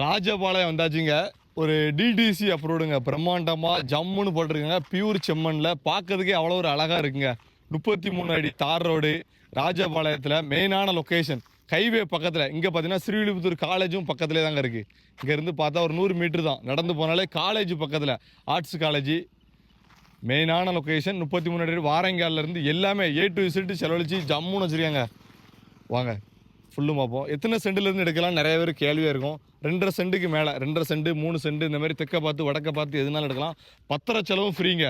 ராஜபாளையம் வந்தாச்சுங்க. ஒரு டிடிசி அப்ரூவ்டுங்க பிரம்மாண்டமாக ஜம்முன்னு போட்டிருக்குங்க. பியூர் செம்மண்ணில் பார்க்கறதுக்கே அவ்வளோ ஒரு அழகாக இருக்குங்க. முப்பத்தி மூணு அடி தார் ரோடு ராஜபாளையத்தில் மெயினான லொக்கேஷன் ஹைவே பக்கத்தில். இங்கே பார்த்தீங்கன்னா ஸ்ரீவில்லிபுத்தூர் காலேஜும் பக்கத்துலேயே தாங்க இருக்குது இங்கேருந்து பார்த்தா ஒரு நூறு மீட்டர் தான். நடந்து போனாலே காலேஜ் பக்கத்தில். ஆர்ட்ஸ் காலேஜ் மெயினான லொக்கேஷன் முப்பத்தி மூணு அடி வாரங்காலிலேருந்து எல்லாமே ஏ டு இசட்டு செலவழிச்சு ஜம்முன்னு வச்சுருக்காங்க. வாங்க. ஃபுல்லும் பார்ப்போம். எத்தனை சென்ட்லேருந்து எடுக்கலாம்? நிறைய பேர் கேள்வியாக இருக்கும். ரெண்டரை சென்ட்டுக்கு மேலே ரெண்டரை சென்ட் மூணு சென்ட் இந்த மாதிரி தெற்க பார்த்து வடக்க பார்த்து எதுனாலும் எடுக்கலாம். பத்தரை செலவும் ஃப்ரீங்க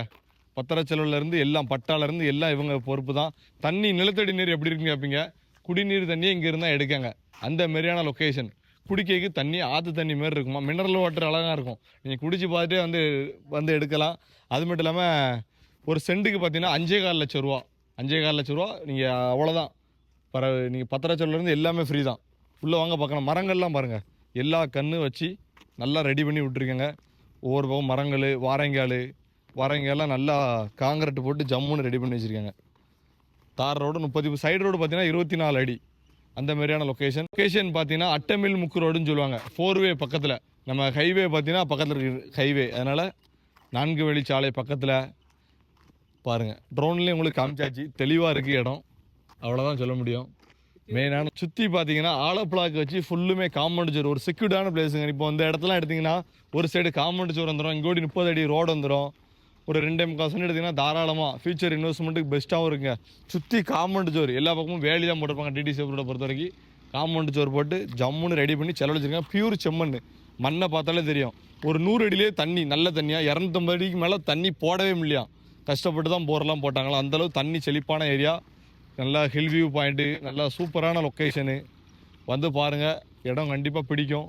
பத்தரை செலவுலேருந்து எல்லாம் பட்டாலேருந்து எல்லாம் இவங்க பொறுப்பு தான். தண்ணி நிலத்தடி நீர் எப்படி இருக்குன்னு கேட்பீங்க குடிநீர் தண்ணியை இங்கே இருந்தால் எடுக்காங்க. அந்த மாதிரியான லொக்கேஷன் குடிக்கைக்கு தண்ணி ஆற்று தண்ணி மாரி இருக்குமா? மினரல் வாட்டர் அழகாக இருக்கும். நீங்கள் குடிச்சு பார்த்துட்டே வந்து வந்து எடுக்கலாம். அது மட்டும் இல்லாமல் ஒரு சென்ட்டுக்கு பார்த்தீங்கன்னா அஞ்சே கால் லட்சம் ரூபா. அஞ்சே கால் லட்ச ரூபா. நீங்கள் அவ்வளோதான் பறவை நீங்கள் பத்திரச்சொல்லேருந்து எல்லாமே ஃப்ரீ தான். உள்ளே வாங்க பார்க்கலாம் மரங்கள்லாம் பாருங்கள் எல்லா கன்று வச்சு நல்லா ரெடி பண்ணி விட்ருக்கேங்க ஒவ்வொரு பக்கம் மரங்கள் வாரங்கால் வாரங்காலாம் நல்லா காங்கிரட்டு போட்டு ஜம்முன்னு ரெடி பண்ணி வச்சுருக்காங்க. தார் ரோடு முப்பத்தி சைடு ரோடு பார்த்தீங்கன்னா இருபத்தி நாலு அடி. அந்த மாதிரியான லொக்கேஷன் லொக்கேஷன் பார்த்தீங்கன்னா அட்டமில் முக்கு ரோடுன்னு சொல்லுவாங்க. ஃபோர் வே பக்கத்தில். நம்ம ஹைவே பார்த்தீங்கன்னா பக்கத்தில் இருக்கு ஹைவே அதனால் நான்கு வழி சாலை பக்கத்தில் பாருங்கள் ட்ரோன்லேயும் உங்களுக்கு காமிச்சாச்சு. தெளிவாக இருக்குது இடம். அவ்வளோதான் சொல்ல முடியும். மெயினான சுற்றி பார்த்தீங்கன்னா ஆலப்பிளாக் வச்சு ஃபுல்லுமே காம்பவுண்ட் சோர் ஒரு செக்யூர்டான பிளேஸுங்க இப்போ இந்த இடத்துலாம் எடுத்திங்கன்னா ஒரு சைடு காம்பவுண்ட் சோர் வந்துடும் இங்கோடி முப்பது அடி ரோடு வந்துடும் ஒரு ரெண்டு முக்கால் சென்ட் எடுத்தீங்கன்னா தாராளமாக ஃபியூச்சர் இன்வெஸ்ட்மெண்ட்டுக்கு பெஸ்ட்டாகவும் இருக்குங்க. சுற்றி காம்பவுண்ட் சோர் எல்லா பக்கமும் வேலி தான் போட்டிருப்பாங்க டிடிசி ரோட பொறுத்த வரைக்கும். காம்பவுண்ட் சோர் போட்டு ஜம்முன்னு ரெடி பண்ணி செலவழிச்சிருக்காங்க பியூர் செம்மண் மண்ணை பார்த்தாலே தெரியும். ஒரு நூறு அடியிலே தண்ணி நல்ல தண்ணியாக இரநூத்தம்பது அடிக்கு மேலே தண்ணி போடவே முடியா கஷ்டப்பட்டு தான் போரெல்லாம் போட்டாங்களா? அந்தளவு தண்ணி செழிப்பான ஏரியா நல்லா ஹில் வியூ பாயிண்ட்டு நல்லா சூப்பரான லொக்கேஷனு வந்து பாருங்கள் இடம் கண்டிப்பாக பிடிக்கும்.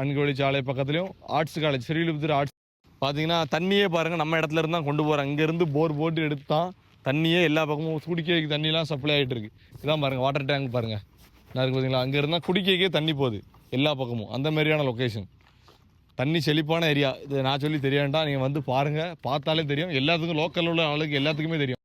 அன்கோழி சாலை பக்கத்துலேயும் ஆர்ட்ஸ் காலேஜ் ஸ்ரீலிபுத்தூர் ஆர்ட்ஸ் பார்த்தீங்கன்னா தண்ணியே பாருங்கள் நம்ம இடத்துல இருந்து தான் கொண்டு போகிறேன் அங்கேருந்து போர் போட்டு எடுத்து தான் தண்ணியே எல்லா பக்கமும் குடிக்க தண்ணிலாம் சப்ளை ஆகிட்டு இருக்கு. இதான் பாருங்கள் வாட்டர் டேங்க் பாருங்கள் நான் இருக்கு பார்த்தீங்களா அங்கே இருந்தால் குடிக்கவே தண்ணி போகுது எல்லா பக்கமும். அந்த மாதிரியான லொக்கேஷன் தண்ணி செழிப்பான ஏரியா இது நான் சொல்லி தெரிய வேண்டாம். நீங்கள் வந்து பாருங்கள் பார்த்தாலே தெரியும். எல்லாத்துக்கும் லோக்கலில் உள்ள ஆளுக்கு எல்லாத்துக்குமே தெரியும்.